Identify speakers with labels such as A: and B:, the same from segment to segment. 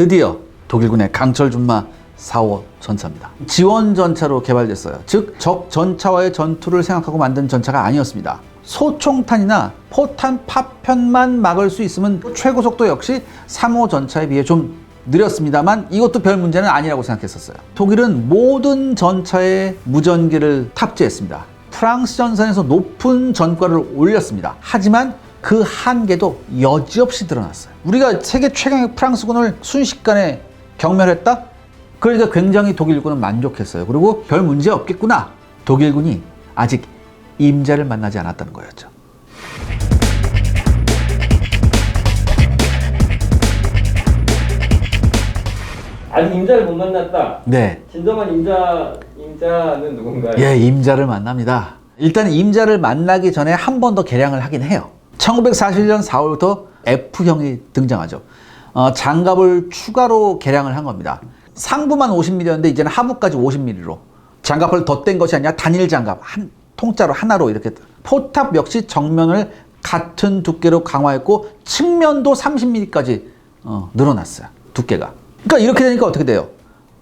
A: 드디어 독일군의 강철 준마 4호 전차입니다. 지원 전차로 개발됐어요. 즉, 적 전차와의 전투를 생각하고 만든 전차가 아니었습니다. 소총탄이나 포탄 파편만 막을 수 있으면 최고 속도 역시 3호 전차에 비해 좀 느렸습니다만 이것도 별 문제는 아니라고 생각했었어요. 독일은 모든 전차에 무전기를 탑재했습니다. 프랑스 전선에서 높은 전과를 올렸습니다. 하지만 그 한계도 여지없이 드러났어요. 우리가 세계 최강의 프랑스군을 순식간에 경멸했다? 그러니까 굉장히 독일군은 만족했어요. 그리고 별 문제 없겠구나. 독일군이 아직 임자를 만나지 않았다는 거였죠.
B: 아직 임자를 못 만났다.
A: 네.
B: 진정한 임자 임자는 누군가요?
A: 예, 임자를 만납니다. 일단 임자를 만나기 전에 한 번더 개량을 하긴 해요. 1941년 4월부터 F형이 등장하죠. 어, 장갑을 추가로 개량을 한 겁니다. 상부만 50mm였는데 이제는 하부까지 50mm로 장갑을 덧댄 것이 아니라 단일 장갑 한 통짜로 하나로 이렇게 포탑 역시 정면을 같은 두께로 강화했고 측면도 30mm까지 어, 늘어났어요. 두께가. 그러니까 이렇게 되니까 어떻게 돼요?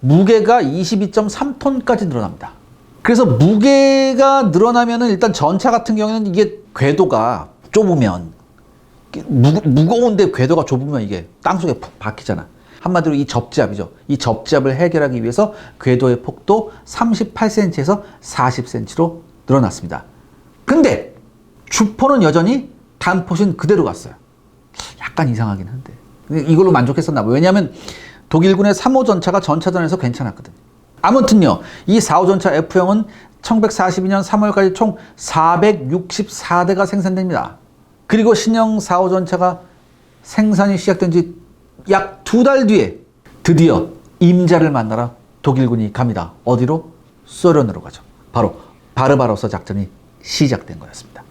A: 무게가 22.3톤까지 늘어납니다. 그래서 무게가 늘어나면은 일단 전차 같은 경우에는 이게 궤도가 좁으면 무, 무거운데 궤도가 좁으면 이게 땅속에 푹 박히잖아. 한마디로 이 접지압이죠. 이 접지압을 해결하기 위해서 궤도의 폭도 38cm에서 40cm로 늘어났습니다. 근데 주포는 여전히 단포신 그대로 갔어요. 약간 이상하긴 한데. 이걸로 만족했었나 봐요. 왜냐하면 독일군의 3호 전차가 전차전에서 괜찮았거든요. 아무튼요, 이 4호 전차 F형은 1942년 3월까지 총 464대가 생산됩니다. 그리고 신형 4호 전차가 생산이 시작된 지 약 두 달 뒤에 드디어 임자를 만나러 독일군이 갑니다. 어디로? 소련으로 가죠. 바로 바르바로사 작전이 시작된 거였습니다.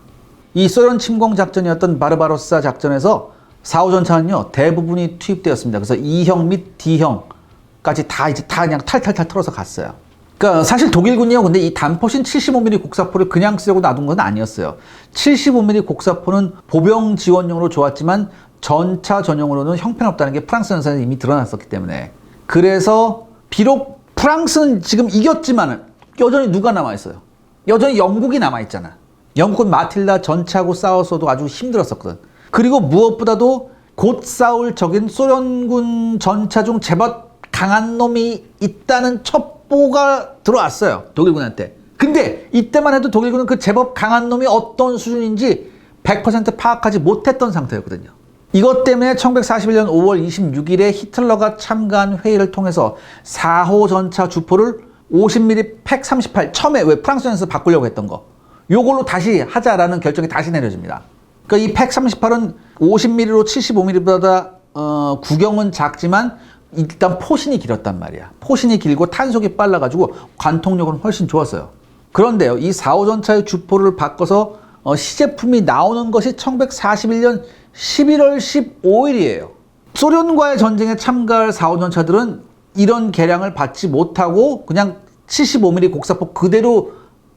A: 이 소련 침공 작전이었던 바르바로사 작전에서 4호 전차는요 대부분이 투입되었습니다. 그래서 2형 및 D형까지 다 이제 다 그냥 탈탈탈 털어서 갔어요. 그러니까 사실 독일군이요 근데 이 단포신 75mm 곡사포를 그냥 쓰려고 놔둔 건 아니었어요. 75mm 곡사포는 보병 지원용으로 좋았지만 전차 전용으로는 형편없다는 게 프랑스 전선에 이미 드러났었기 때문에 그래서 비록 프랑스는 지금 이겼지만은 여전히 누가 남아 있어요. 여전히 영국이 남아 있잖아. 영국은 마틸다 전차하고 싸워서도 아주 힘들었었거든. 그리고 무엇보다도 곧 싸울 적인 소련군 전차 중 제법 강한 놈이 있다는 첩보가 들어왔어요. 독일군한테. 근데 이때만 해도 독일군은 그 제법 강한 놈이 어떤 수준인지 100% 파악하지 못했던 상태였거든요. 이것 때문에 1941년 5월 26일에 히틀러가 참가한 회의를 통해서 4호 전차 주포를 50mm 팩 38 처음에 왜 프랑스전에서 바꾸려고 했던 거 요걸로 다시 하자라는 결정이 다시 내려집니다. 그러니까 이 팩 38은 50mm로 75mm보다 어, 구경은 작지만 일단 포신이 길었단 말이야. 포신이 길고 탄속이 빨라가지고 관통력은 훨씬 좋았어요. 그런데요, 이 4호 전차의 주포를 바꿔서 어, 시제품이 나오는 것이 1941년 11월 15일이에요. 소련과의 전쟁에 참가할 4호 전차들은 이런 개량을 받지 못하고 그냥 75mm 곡사포 그대로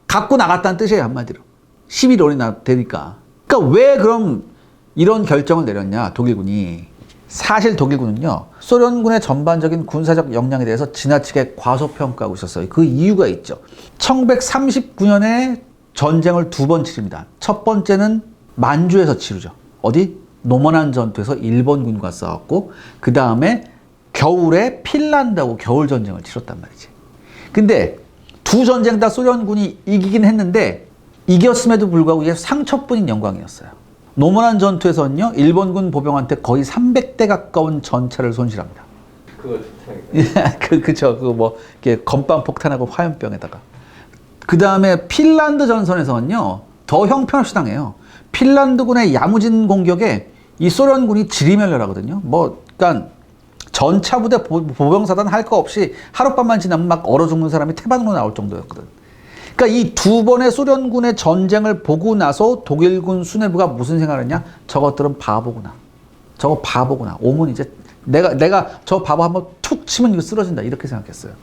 A: 갖고 나갔다는 뜻이에요, 한마디로. 11월이나 되니까. 그러니까 왜 그럼 이런 결정을 내렸냐, 독일군이. 사실 독일군은요, 소련군의 전반적인 군사적 역량에 대해서 지나치게 과소평가하고 있었어요. 그 이유가 있죠. 1939년에 전쟁을 두 번 치릅니다. 첫 번째는 만주에서 치르죠. 어디? 노먼한 전투에서 일본군과 싸웠고, 그 다음에 겨울에 핀란드하고 겨울 전쟁을 치렀단 말이지. 근데 두 전쟁 다 소련군이 이기긴 했는데, 이겼음에도 불구하고 이게 상처뿐인 영광이었어요. 노먼한 전투에서는요, 일본군 보병한테 거의 300대 가까운 전차를 손실합니다.
B: 그거.
A: 예, 그, 그쵸. 그 뭐, 이렇게 건빵 폭탄하고 화염병에다가. 그 다음에 핀란드 전선에서는요, 더 형편없이 당해요. 핀란드군의 야무진 공격에 이 소련군이 지리멸렬하거든요. 뭐, 그니까, 전차 부대 보- 보병사단 할 거 없이 하룻밤만 지나면 막 얼어 죽는 사람이 태반으로 나올 정도였거든. 그러니까 이 두 번의 소련군의 전쟁을 보고 나서 독일군 수뇌부가 무슨 생각을 했냐? 저것들은 바보구나. 저거 바보구나. 오면 이제 내가 내가 저 바보 한번 툭 치면 이거 쓰러진다. 이렇게 생각했어요.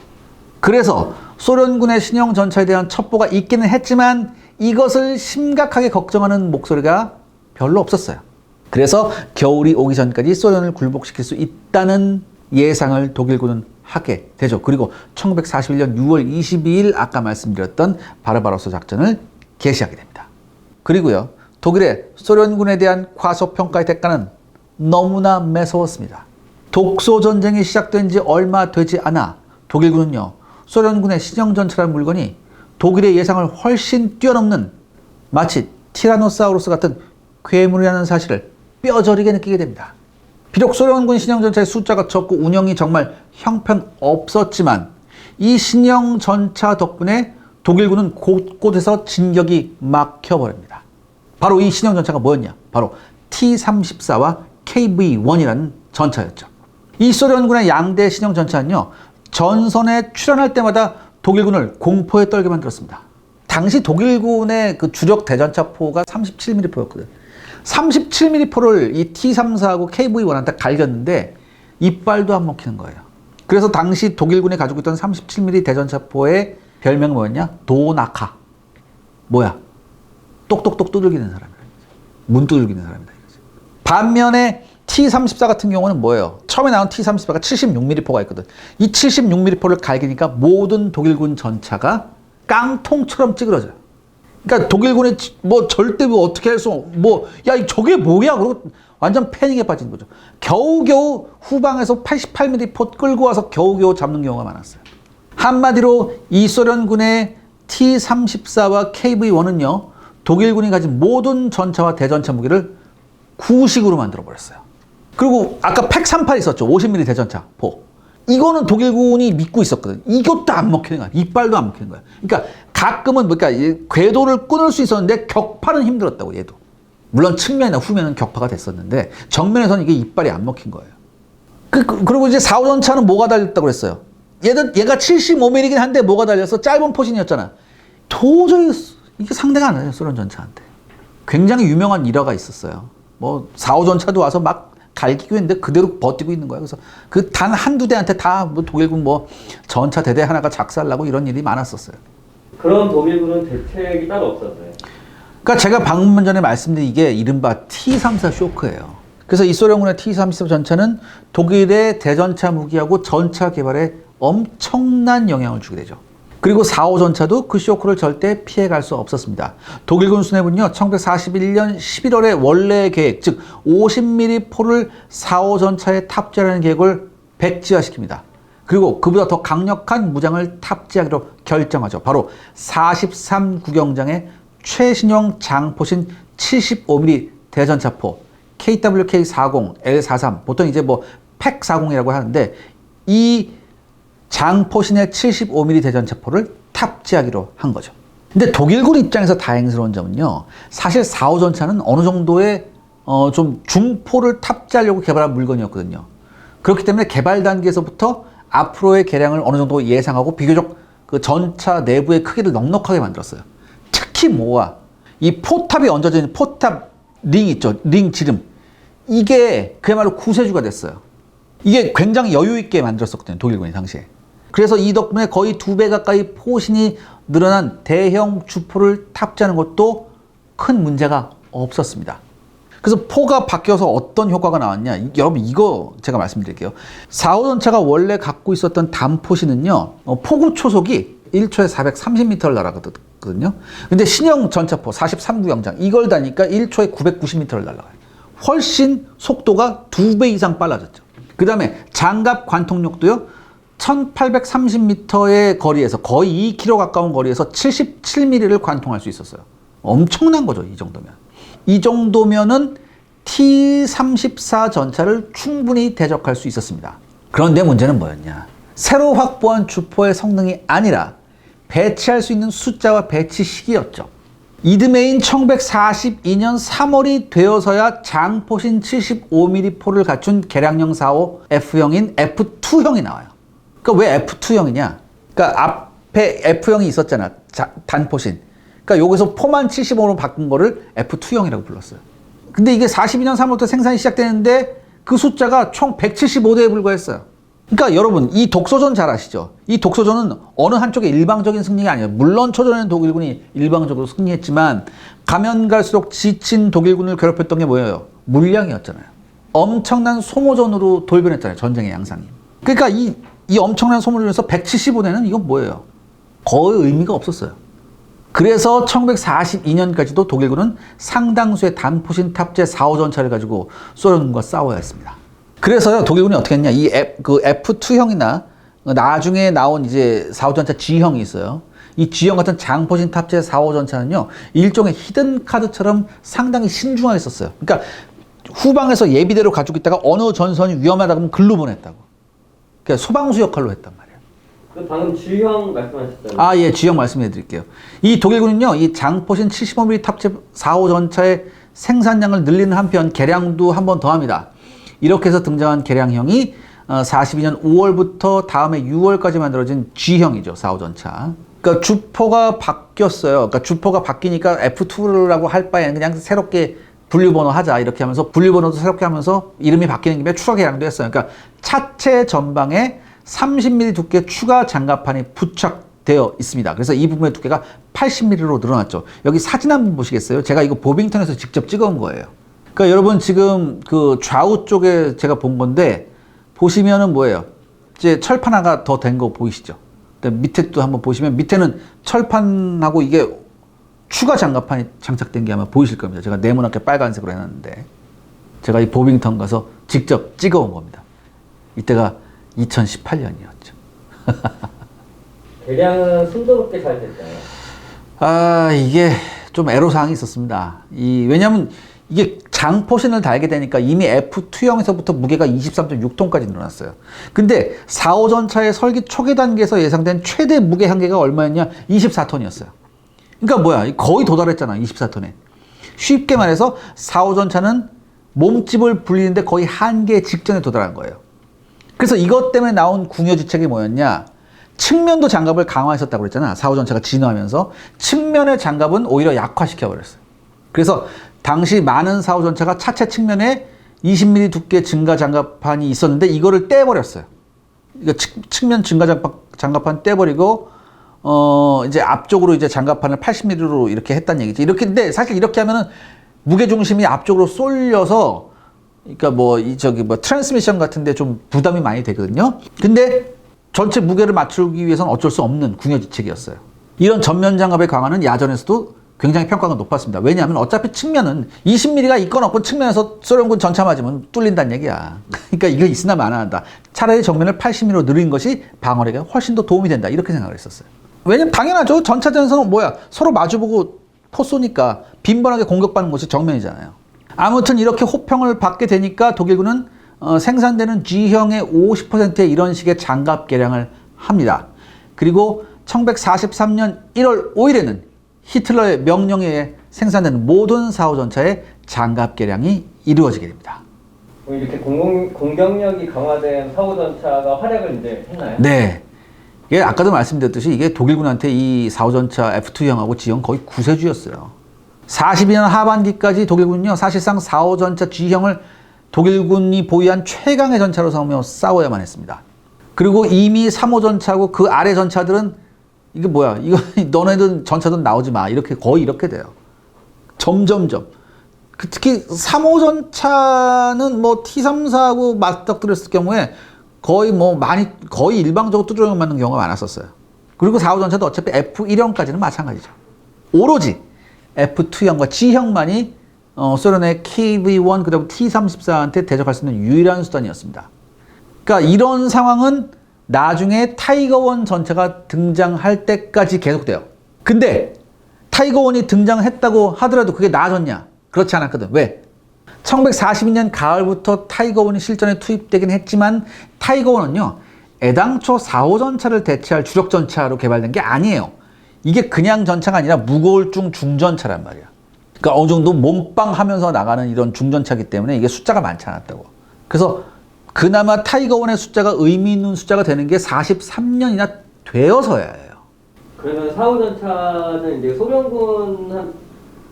A: 그래서 소련군의 신형 전차에 대한 첩보가 있기는 했지만 이것을 심각하게 걱정하는 목소리가 별로 없었어요. 그래서 겨울이 오기 전까지 소련을 굴복시킬 수 있다는 예상을 독일군은 하게 되죠. 그리고 1941년 6월 22일 아까 말씀드렸던 바르바로스 작전을 개시하게 됩니다. 그리고요, 독일의 소련군에 대한 과소평가의 대가는 너무나 매서웠습니다. 독소 전쟁이 시작된 지 얼마 되지 않아 독일군은요, 소련군의 신형전차라는 물건이 독일의 예상을 훨씬 뛰어넘는 마치 티라노사우루스 같은 괴물이라는 사실을 뼈저리게 느끼게 됩니다. 비록 소련군 신형전차의 숫자가 적고 운영이 정말 형편없었지만 이 신형전차 덕분에 독일군은 곳곳에서 진격이 막혀버립니다. 바로 이 신형전차가 뭐였냐? 바로 T-34와 KV-1이라는 전차였죠. 이 소련군의 양대 신형전차는요, 전선에 출현할 때마다 독일군을 공포에 떨게 만들었습니다. 당시 독일군의 그 주력 대전차포가 37mm 포였거든. 37mm 포를 이 T-34하고 KV-1한테 갈겼는데 이빨도 안 먹히는 거예요. 그래서 당시 독일군이 가지고 있던 37mm 대전차포의 별명이 뭐였냐? 도나카. 뭐야? 똑똑똑 두들기는 사람이라. 문 두들기는 사람이다. 반면에 T-34 같은 경우는 뭐예요? 처음에 나온 T-34가 76mm 포가 있거든. 이 76mm 포를 갈기니까 모든 독일군 전차가 깡통처럼 찌그러져요. 그러니까 독일군이 지- 뭐 절대 뭐 어떻게 해서 뭐 야 저게 뭐야 그러고 완전 패닉에 빠진 거죠. 겨우겨우 후방에서 88mm 포 끌고 와서 겨우겨우 잡는 경우가 많았어요. 한마디로 이 소련군의 T-34와 KV-1은요 독일군이 가진 모든 전차와 대전차 무기를 구식으로 만들어 버렸어요. 그리고 아까 팩38 있었죠. 50mm 대전차 포. 이거는 독일군이 믿고 있었거든. 이것도 안 먹히는 거야. 이빨도 안 먹히는 거야. 그러니까 가끔은 그러니까 이 궤도를 끊을 수 있었는데 격파는 힘들었다고 얘도. 물론 측면이나 후면은 격파가 됐었는데 정면에서는 이게 이빨이 안 먹힌 거예요. 그, 그, 리고 이제 4호전 차는 뭐가 달렸다고 그랬어요? 얘는 얘가 75mm이긴 한데 뭐가 달렸어? 짧은 포신이었잖아. 도저히 이게 상대가 안 돼요. 소련 전차한테. 굉장히 유명한 일화가 있었어요. 뭐 4호전 차도 와서 막 갈기고 있는데 그대로 버티고 있는 거야. 그래서 그 단 한두 대한테 다 뭐 독일군 뭐 전차 대대 하나가 작살나고 이런 일이 많았었어요.
B: 그런 독일군은 대책이 따로 없었어요.
A: 그러니까 제가 방금 전에 말씀드린 이게 이른바 T-34 쇼크예요. 그래서 이 소련군의 T-34 전차는 독일의 대전차 무기하고 전차 개발에 엄청난 영향을 주게 되죠. 그리고 4호 전차도 그 쇼크를 절대 피해갈 수 없었습니다. 독일군 수뇌부는요, 1941년 11월에 원래 계획, 즉 50mm 포를 4호 전차에 탑재하는 계획을 백지화시킵니다. 그리고 그보다 더 강력한 무장을 탑재하기로 결정하죠. 바로 43 구경장의 최신형 장포신 75mm 대전차포 KWK40, L43 보통 이제 뭐 팩40이라고 하는데 이 장포신의 75mm 대전차포를 탑재하기로 한 거죠. 근데 독일군 입장에서 다행스러운 점은요. 사실 4호 전차는 어느 정도의 어, 좀 중포를 탑재하려고 개발한 물건이었거든요. 그렇기 때문에 개발 단계에서부터 앞으로의 개량을 어느 정도 예상하고 비교적 그 전차 내부의 크기를 넉넉하게 만들었어요. 특히 뭐야? 이 포탑이 얹어져 있는 포탑 링 있죠? 링 지름. 이게 그야말로 구세주가 됐어요. 이게 굉장히 여유 있게 만들었었거든요. 독일군이 당시에. 그래서 이 덕분에 거의 두 배 가까이 포신이 늘어난 대형 주포를 탑재하는 것도 큰 문제가 없었습니다. 그래서 포가 바뀌어서 어떤 효과가 나왔냐? 이- 여러분 이거 제가 말씀드릴게요. 4호 전차가 원래 갖고 있었던 단포신은요. 어, 포구 초속이 1초에 430m를 날아가거든요. 근데 신형 전차포 43구 영장 이걸 다니까 1초에 990m를 날아가요. 훨씬 속도가 두 배 이상 빨라졌죠. 그 다음에 장갑 관통력도요. 1830m의 거리에서 거의 2km 가까운 거리에서 77mm를 관통할 수 있었어요. 엄청난 거죠, 이 정도면. 이 정도면은 T-34 전차를 충분히 대적할 수 있었습니다. 그런데 문제는 뭐였냐? 새로 확보한 주포의 성능이 아니라 배치할 수 있는 숫자와 배치 시기였죠. 이듬해인 1942년 3월이 되어서야 장포신 75mm 포를 갖춘 개량형 4호 F형인 F2형이 나와요. 그러니까 왜 F2형이냐? 그러니까 앞에 F형이 있었잖아. 자- 단포신. 그러니까 여기서 포만 75로 바꾼 거를 F2형이라고 불렀어요. 근데 이게 42년 3월부터 생산이 시작되는데 그 숫자가 총 175대에 불과했어요. 그러니까 여러분 이 독소전 잘 아시죠? 이 독소전은 어느 한쪽의 일방적인 승리가 아니에요. 물론 초전에는 독일군이 일방적으로 승리했지만 가면 갈수록 지친 독일군을 괴롭혔던 게 뭐예요? 물량이었잖아요. 엄청난 소모전으로 돌변했잖아요. 전쟁의 양상이. 그러니까 이, 이 엄청난 소문을 위해서 175대는 이건 뭐예요? 거의 의미가 없었어요. 그래서 1942년까지도 독일군은 상당수의 단포신 탑재 4호 전차를 가지고 소련군과 싸워야 했습니다. 그래서요, 독일군이 어떻게 했냐. 이 F, 그 F2형이나 나중에 나온 이제 4호 전차 G형이 있어요. 이 G형 같은 장포신 탑재 4호 전차는요, 일종의 히든 카드처럼 상당히 신중하게 썼어요. 그러니까 후방에서 예비대로 가지고 있다가 어느 전선이 위험하다 그러면 글로 보냈다고. 그러니까 소방수 역할로 했단 말이에요.
B: 그 방금 G형 말씀하셨잖아요.
A: 아, 예, 지형 말씀해 드릴게요. 이 독일군은요, 이 장포신 75mm 탑재 4호 전차의 생산량을 늘리는 한편 개량도 한 번 더 합니다. 이렇게 해서 등장한 개량형이 어, 42년 5월부터 다음해 6월까지 만들어진 G형이죠, 4호 전차. 그러니까 주포가 바뀌었어요. 그러니까 주포가 바뀌니까 F2라고 할 바에는 그냥 새롭게 분류번호 하자 이렇게 하면서 분류번호도 새롭게 하면서 이름이 바뀌는 김에 추가 개량도 했어요. 그러니까 차체 전방에 30mm 두께 추가 장갑판이 부착되어 있습니다. 그래서 이 부분의 두께가 80mm로 늘어났죠. 여기 사진 한번 보시겠어요? 제가 이거 보빙턴에서 직접 찍어온 거예요. 그러니까 여러분 지금 그 좌우 쪽에 제가 본 건데 보시면은 뭐예요? 이제 철판 하나 더 된 거 보이시죠? 근데 밑에 또 한번 보시면 밑에는 철판하고 이게 추가 장갑판이 장착된 게 아마 보이실 겁니다. 제가 네모나게 빨간색으로 해놨는데 제가 이 보빙턴 가서 직접 찍어온 겁니다. 이때가 2018년이었죠.
B: 개량은 순조롭게 잘 됐잖아요.
A: 아 이게 좀 애로사항이 있었습니다. 이 왜냐하면 이게 장포신을 달게 되니까 이미 F2형에서부터 무게가 23.6톤까지 늘어났어요. 근데 4호 전차의 설기 초기 단계에서 예상된 최대 무게 한계가 얼마였냐? 24톤이었어요. 그러니까 뭐야? 거의 도달했잖아. 24톤에. 쉽게 말해서 4호 전차는 몸집을 불리는데 거의 한계 직전에 도달한 거예요. 그래서 이것 때문에 나온 궁여지책이 뭐였냐? 측면도 장갑을 강화했었다고 그랬잖아. 4호 전차가 진화하면서 측면의 장갑은 오히려 약화시켜 버렸어요. 그래서 당시 많은 4호 전차가 차체 측면에 20mm 두께 증가 장갑판이 있었는데 이거를 떼버렸어요. 이거 측, 측면 증가 장갑, 장갑판 떼버리고 어 이제 앞쪽으로 이제 장갑판을 80mm로 이렇게 했다는 얘기지. 이렇게 근데 사실 이렇게 하면은 무게 중심이 앞쪽으로 쏠려서 그러니까 뭐 이 저기 뭐 트랜스미션 같은데 좀 부담이 많이 되거든요. 근데 전체 무게를 맞추기 위해서는 어쩔 수 없는 궁여지책이었어요. 이런 전면 장갑의 강화는 야전에서도 굉장히 평가가 높았습니다. 왜냐하면 어차피 측면은 20mm가 있건 없건 측면에서 소련군 전차 맞으면 뚫린다는 얘기야. 그러니까 이거 있으나 마나 한다. 차라리 정면을 80mm로 늘린 것이 방어력에 훨씬 더 도움이 된다. 이렇게 생각을 했었어요. 왜냐면 당연하죠. 전차전에서는 뭐야 서로 마주보고 포 쏘니까 빈번하게 공격받는 곳이 정면이잖아요. 아무튼 이렇게 호평을 받게 되니까 독일군은 어, 생산되는 G형의 50%의 이런 식의 장갑 개량을 합니다. 그리고 1943년 1월 5일에는 히틀러의 명령에 의해 생산되는 모든 4호 전차의 장갑 개량이 이루어지게 됩니다.
B: 그럼 이렇게 공공, 공격력이 강화된 사호 전차가 활약을 이제 했나요?
A: 네. 이게 아까도 말씀드렸듯이 이게 독일군한테 이 4호 전차 F2형하고 G형 거의 구세주였어요. 42년 하반기까지 독일군은요, 사실상 4호 전차 G형을 독일군이 보유한 최강의 전차로 삼으며 싸워야만 했습니다. 그리고 이미 3호 전차고 그 아래 전차들은 이게 뭐야? 이거 너네들 전차들 나오지 마. 이렇게 거의 이렇게 돼요. 점점점. 그 특히 3호 전차는 뭐 T34하고 맞닥뜨렸을 경우에 거의 뭐 많이 거의 일방적으로 두드려 맞는 경우가 많았었어요. 그리고 4호 전차도 어차피 F1형까지는 마찬가지죠. 오로지 F2형과 G형만이 어, 소련의 KV-1 그다음 T-34한테 대적할 수 있는 유일한 수단이었습니다. 그러니까 이런 상황은 나중에 타이거1 전차가 등장할 때까지 계속돼요. 근데 타이거1이 등장했다고 하더라도 그게 나아졌냐? 그렇지 않았거든. 왜? 1942년 가을부터 타이거1이 실전에 투입되긴 했지만 타이거1은요. 애당초 4호 전차를 대체할 주력 전차로 개발된 게 아니에요. 이게 그냥 전차가 아니라 무거울중 중전차란 말이야. 그러니까 어느 정도 몸빵 하면서 나가는 이런 중전차기 때문에 이게 숫자가 많지 않았다고. 그래서 그나마 타이거1의 숫자가 의미 있는 숫자가 되는 게 43년이나 되어서야예요.
B: 그러면 사호 전차는 이제 소련군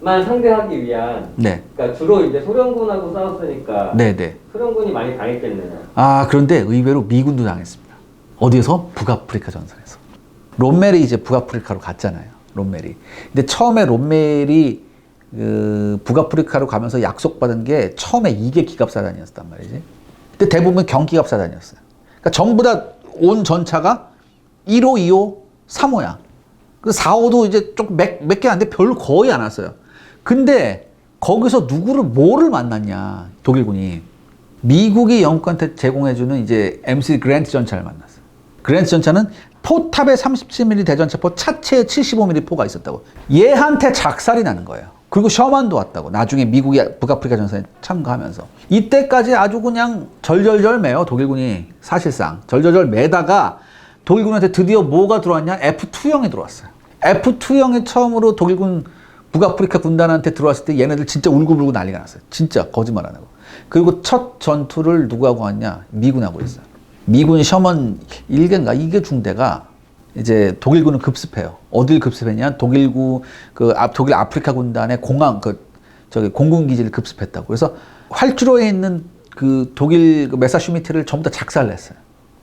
B: 만 상대하기 위한
A: 네.
B: 그러니까 주로 이제 소련군하고 싸웠으니까
A: 네 네.
B: 소련군이 많이 당했겠네요.
A: 아, 그런데 의외로 미군도 당했습니다. 어디에서? 북아프리카 전선에서. 롬멜이 이제 북아프리카로 갔잖아요. 롬멜이. 근데 처음에 롬멜이 그 북아프리카로 가면서 약속받은 게 처음에 이게 기갑사단이었단 말이지. 근데 대부분 경기갑사단이었어요. 그러니까 전부 다 온 전차가 1호, 2호, 3호야. 그 4호도 이제 좀몇몇 개안 돼. 별 거의 안 왔어요. 근데 거기서 누구를 뭐를 만났냐 독일군이 미국이 영국한테 제공해주는 이제 MC 그랜트 전차를 만났어요. 그랜트 전차는 포탑에 37mm 대전차포, 차체에 75mm 포가 있었다고. 얘한테 작살이 나는 거예요. 그리고 셔만도 왔다고. 나중에 미국이 북아프리카 전선에 참가하면서. 이때까지 아주 그냥 절절절 매요, 독일군이. 사실상. 절절절 매다가 독일군한테 드디어 뭐가 들어왔냐? F2형이 들어왔어요. F2형이 처음으로 독일군 북아프리카 군단한테 들어왔을 때 얘네들 진짜 울고불고 난리가 났어요. 진짜 거짓말 안 하고. 그리고 첫 전투를 누구하고 왔냐? 미군하고 했어요. 미군 셔먼 1개인가 2개 중대가 이제 독일군을 급습해요. 어딜 급습했냐? 독일구 그 앞- 독일 아프리카 군단의 공항 그 저기 공군 기지를 급습했다고. 그래서 활주로에 있는 그 독일 그 메사슈미트를 전부 다 작살냈어요.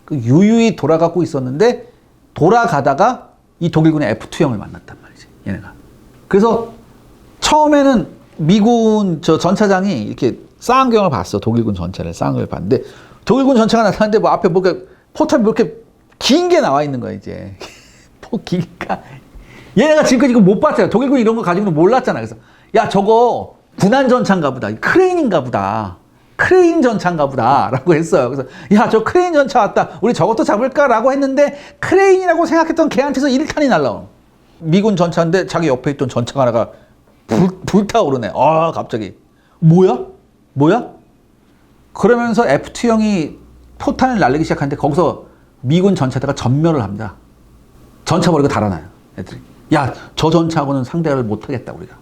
A: 그 유유히 돌아가고 있었는데 돌아가다가 이 독일군의 F2형을 만났단 말이지. 얘네가. 그래서 처음에는 미군 저 전차장이 이렇게 쌍안경을 봤어. 독일군 전차를 쌍안경을 봤는데 독일군 전차가 나타났는데 뭐 앞에 뭐가 포탑이 이렇게 긴 게 나와 있는 거야 이제. 뭐 길까? 얘네가 지금까지 이거 못 봤잖아. 독일군 이런 거 가지고는 몰랐잖아. 그래서 야 저거 군안 전차인가 보다. 크레인인가 보다. 크레인 전차인가 보다. 라고 했어요. 그래서 야 저 크레인 전차 왔다. 우리 저것도 잡을까라고 했는데 크레인이라고 생각했던 걔한테서 1탄이 날라온. 미군 전차인데 자기 옆에 있던 전차가 하나가 불, 불타오르네. 아, 갑자기. 뭐야? 뭐야? 그러면서 F2형이 포탄을 날리기 시작하는데 거기서 미군 전차대가 전멸을 합니다. 전차 버리고 달아나요. 애들이. 야, 저 전차하고는 상대를 못하겠다, 우리가.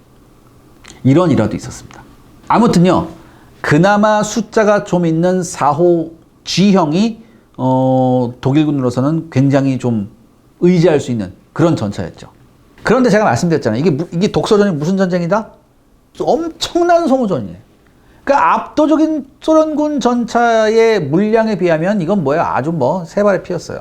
A: 이런 일화도 있었습니다. 아무튼요, 그나마 숫자가 좀 있는 4호 G형이, 어, 독일군으로서는 굉장히 좀 의지할 수 있는 그런 전차였죠. 그런데 제가 말씀드렸잖아요. 이게, 무- 이게 독소전이 무슨 전쟁이다? 엄청난 소모전이에요. 그러니까 압도적인 소련군 전차의 물량에 비하면 이건 뭐야? 아주 뭐 세발의 피였어요.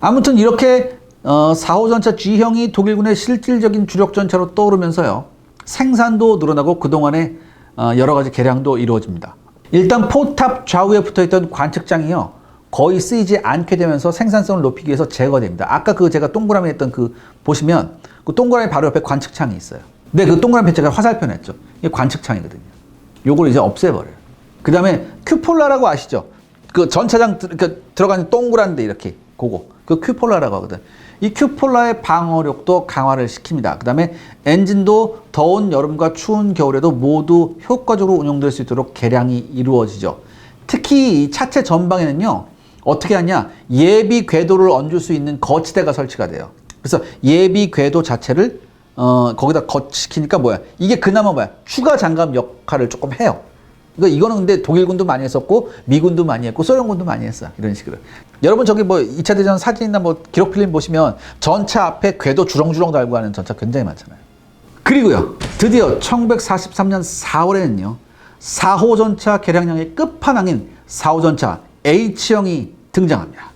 A: 아무튼 이렇게 어, 4호 전차 G형이 독일군의 실질적인 주력 전차로 떠오르면서요. 생산도 늘어나고 그동안에 어, 여러 가지 개량도 이루어집니다. 일단 포탑 좌우에 붙어 있던 관측장이요. 거의 쓰이지 않게 되면서 생산성을 높이기 위해서 제거됩니다. 아까 그 제가 동그라미 했던 그 보시면 그 동그라미 바로 옆에 관측창이 있어요. 근데 그 동그라미 제가 화살표 냈죠. 이게 관측창이거든요. 요걸 이제 없애버려요. 그 다음에 큐폴라라고 아시죠? 그 전차장 들- 그 들어가는 동그란데 이렇게 그거 그 큐폴라라고 하거든. 이 큐폴라의 방어력도 강화를 시킵니다. 그 다음에 엔진도 더운 여름과 추운 겨울에도 모두 효과적으로 운용될 수 있도록 개량이 이루어지죠. 특히 이 차체 전방에는요 어떻게 하냐 예비 궤도를 얹을 수 있는 거치대가 설치가 돼요. 그래서 예비 궤도 자체를 어, 거기다 거치키니까 뭐야? 이게 그나마 뭐야? 추가 장갑 역할을 조금 해요. 그러니까 이거는 근데 독일군도 많이 했었고 미군도 많이 했고 소련군도 많이 했어. 이런 식으로. 여러분 저기 뭐 2차 대전 사진이나 뭐 기록 필름 보시면 전차 앞에 궤도 주렁주렁 달고 하는 전차 굉장히 많잖아요. 그리고요. 드디어 1943년 4월에는요. 4호 전차 개량량의 끝판왕인 4호 전차 H형이 등장합니다.